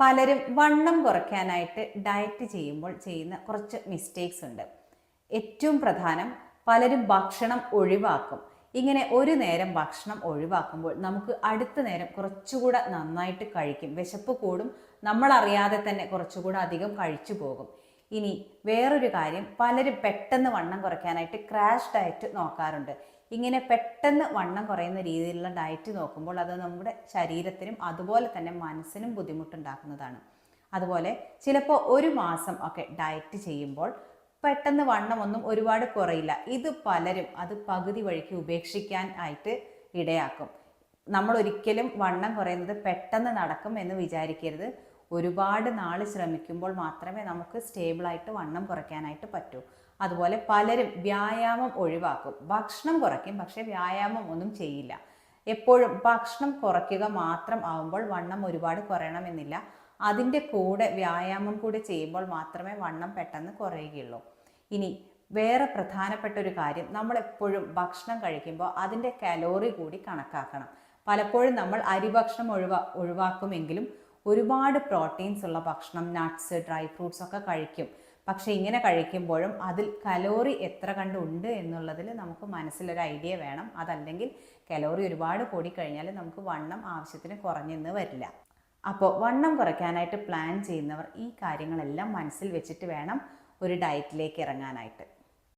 പലരും വണ്ണം കുറയ്ക്കാനായിട്ട് ഡയറ്റ് ചെയ്യുമ്പോൾ ചെയ്യുന്ന കുറച്ച് മിസ്റ്റേക്സ് ഉണ്ട്. ഏറ്റവും പ്രധാനം പലരും ഭക്ഷണം ഒഴിവാക്കും. ഇങ്ങനെ ഒരു നേരം ഭക്ഷണം ഒഴിവാക്കുമ്പോൾ നമുക്ക് അടുത്ത നേരം കുറച്ചുകൂടെ നന്നായിട്ട് കഴിക്കും. വിശപ്പ് കൂടും നമ്മളറിയാതെ തന്നെ കുറച്ചുകൂടെ അധികം കഴിച്ചു പോകും. ഇനി വേറൊരു കാര്യം പലരും പെട്ടെന്ന് വണ്ണം കുറയ്ക്കാനായിട്ട് ക്രാഷ് ഡയറ്റ് നോക്കാറുണ്ട്. ഇങ്ങനെ പെട്ടെന്ന് വണ്ണം കുറയുന്ന രീതിയിലുള്ള ഡയറ്റ് നോക്കുമ്പോൾ അത് നമ്മുടെ ശരീരത്തിനും അതുപോലെ തന്നെ മനസ്സിനും ബുദ്ധിമുട്ടുണ്ടാക്കുന്നതാണ്. അതുപോലെ ചിലപ്പോൾ ഒരു മാസം ഒക്കെ ഡയറ്റ് ചെയ്യുമ്പോൾ പെട്ടെന്ന് വണ്ണമൊന്നും ഒരുപാട് കുറയില്ല. ഇത് പലരും അത് പകുതി വഴിക്ക് ഉപേക്ഷിക്കാൻ ആയിട്ട് ഇടയാക്കും. നമ്മൾ ഒരിക്കലും വണ്ണം കുറയുന്നത് പെട്ടെന്ന് നടക്കും എന്ന് വിചാരിക്കരുത്. ഒരുപാട് നാൾ ശ്രമിക്കുമ്പോൾ മാത്രമേ നമുക്ക് സ്റ്റേബിളായിട്ട് വണ്ണം കുറയ്ക്കാനായിട്ട് പറ്റൂ. അതുപോലെ പലരും വ്യായാമം ഒഴിവാക്കും. ഭക്ഷണം കുറയ്ക്കും പക്ഷേ വ്യായാമം ഒന്നും ചെയ്യില്ല. എപ്പോഴും ഭക്ഷണം കുറയ്ക്കുക മാത്രം ആവുമ്പോൾ വണ്ണം ഒരുപാട് കുറയണമെന്നില്ല. അതിന്റെ കൂടെ വ്യായാമം കൂടി ചെയ്യുമ്പോൾ മാത്രമേ വണ്ണം പെട്ടെന്ന് കുറയുകയുള്ളൂ. ഇനി വേറെ പ്രധാനപ്പെട്ട ഒരു കാര്യം നമ്മൾ എപ്പോഴും ഭക്ഷണം കഴിക്കുമ്പോൾ അതിന്റെ കലോറി കൂടി കണക്കാക്കണം. പലപ്പോഴും നമ്മൾ അരിഭക്ഷണം ഒഴിവാ ഒഴിവാക്കുമെങ്കിലും ഒരുപാട് പ്രോട്ടീൻസ് ഉള്ള ഭക്ഷണം നട്ട്സ് ഡ്രൈ ഫ്രൂട്ട്സ് ഒക്കെ കഴിക്കും. പക്ഷേ ഇങ്ങനെ കഴിക്കുമ്പോഴും അതിൽ കലോറി എത്ര കണ്ടുണ്ട് എന്നുള്ളതിൽ നമുക്ക് മനസ്സിലൊരു ഐഡിയ വേണം. അതല്ലെങ്കിൽ കലോറി ഒരുപാട് കൂടിക്കഴിഞ്ഞാൽ നമുക്ക് വണ്ണം ആവശ്യത്തിന് കുറഞ്ഞെന്ന് വരില്ല. അപ്പോൾ വണ്ണം കുറയ്ക്കാനായിട്ട് പ്ലാൻ ചെയ്യുന്നവർ ഈ കാര്യങ്ങളെല്ലാം മനസ്സിൽ വെച്ചിട്ട് വേണം ഒരു ഡയറ്റിലേക്ക് ഇറങ്ങാനായിട്ട്.